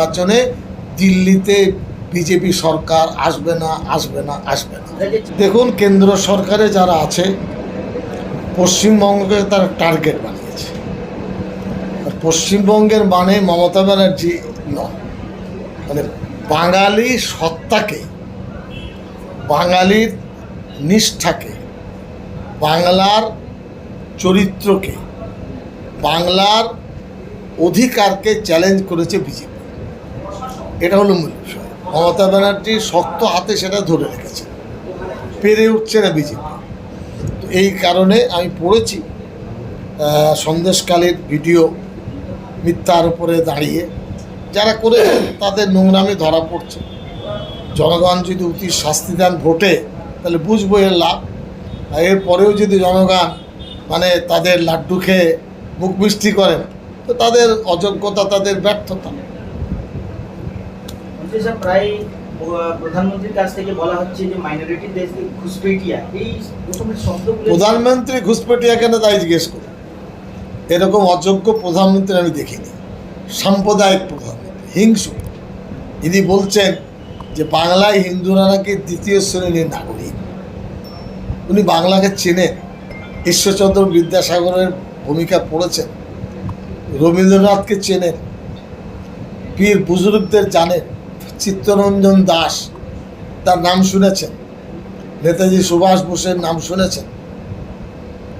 নির্বাচনে দিল্লিতে বিজেপি সরকার আসবে না আসবে না আসবে না। দেখুন, কেন্দ্র সরকারে যারা আছে, পশ্চিমবঙ্গকে তারা টার্গেট বানিয়েছে। আর পশ্চিমবঙ্গের মানে মমতা ব্যানার্জি নয়। মানে বাঙালি সত্তাকে, বাঙালির নিষ্ঠাকে, বাংলার চরিত্রকে, বাংলার অধিকারকে চ্যালেঞ্জ করেছে বিজেপি। এটা হলো মূল বিষয়। মমতা ব্যানার্জি শক্ত হাতে সেটা ধরে রেখেছে। পেরে উঠছে না বিজেপি। তো এই কারণে আমি পড়েছি সন্দেশকালের ভিডিও মিথ্যার উপরে দাঁড়িয়ে। যারা করেছে, তাদের নোংরামে ধরা পড়ছে। জনগণ যদি অতি শাস্তি দেন ভোটে, তাহলে বুঝব এর লাভ। আর এরপরেও যদি জনগণ মানে তাদের লাড্ডু খেয়ে মুখ মিষ্টি করেন, তো তাদের অযোগ্যতা, তাদের ব্যর্থতা। মন্ত্রী সাহেব প্রায় প্রধানমন্ত্রীর কাছ থেকে বলা হচ্ছে যে মাইনরিটি দেশকে ঘুষপেটিয়া, এই রকমের শব্দগুলো প্রধানমন্ত্রী ঘুষপেটিয়া কেন তাই জিজ্ঞেস করে? এরকম অযোগ্য প্রধানমন্ত্রী আমি দেখিনি। সাম্প্রদায়িক প্রধানমন্ত্রী, হিংসু। ইনি বলছেন যে বাংলায় হিন্দুরা নাকি দ্বিতীয় শ্রেণির নাগরিক। উনি বাংলাকে চেনেন। ঈশ্বরচন্দ্র বিদ্যাসাগরের ভূমিকা পড়েছেন। রবীন্দ্রনাথকে চেনেন। পীর বুজুর্গদের জানেন। চিত্তরঞ্জন দাস তার নাম শুনেছেন। নেতাজি সুভাষ বোসের নাম শুনেছেন।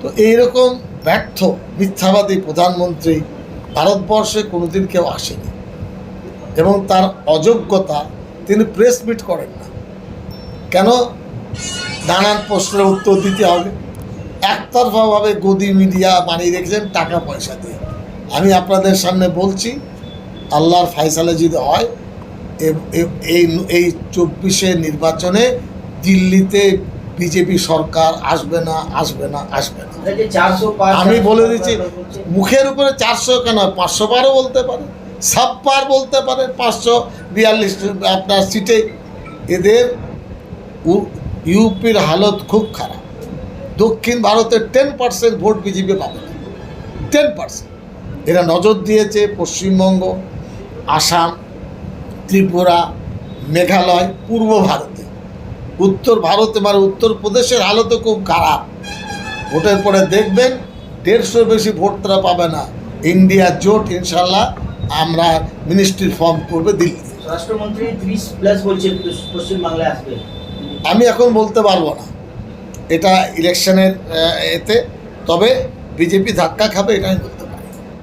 তো এইরকম ব্যর্থ, মিথ্যাবাদী প্রধানমন্ত্রী ভারতবর্ষে কোনোদিন কেউ আসেনি। এবং তার অযোগ্যতা তিনি প্রেস মিট করেন না। কেন? নানান প্রশ্নের উত্তর দিতে হবে। একতরফাভাবে গদি মিডিয়া বানিয়ে রেখেছেন টাকা পয়সা দিয়ে। আমি আপনাদের সামনে বলছি, আল্লাহর ফাইসালে যদি হয় এই এই চব্বিশে নির্বাচনে দিল্লিতে বিজেপি সরকার আসবে না আসবে না আসবে না। পার আমি বলে দিচ্ছি মুখের উপরে চারশো কেন পাঁচশো বারও বলতে পারে ছাপ্পার বলতে পারে পাঁচশো বিয়াল্লিশ আপনার সিটে। এদের ইউপির হালত খুব খারাপ। দক্ষিণ ভারতের টেন পার্সেন্ট ভোট বিজেপি পাবে না। Ten percent. এরা নজর দিয়েছে পশ্চিমবঙ্গ আসাম ত্রিপুরা মেঘালয় পূর্ব ভারতে। উত্তর ভারতে মানে উত্তরপ্রদেশের হালতও খুব খারাপ। ভোটের পরে দেখবেন দেড়শোর বেশি ভোট তারা পাবে না। ইন্ডিয়া জোট ইনশাল্লাহ আমরা মিনিস্ট্রির ফর্ম করবে দিল্লিতে। রাষ্ট্রমন্ত্রী ত্রিশ প্লাস পশ্চিমবাংলায় আসবে। আমি এখন বলতে পারব না। এটা ইলেকশনের এতে তবে বিজেপি ধাক্কা খাবে এটা আমি বলতে।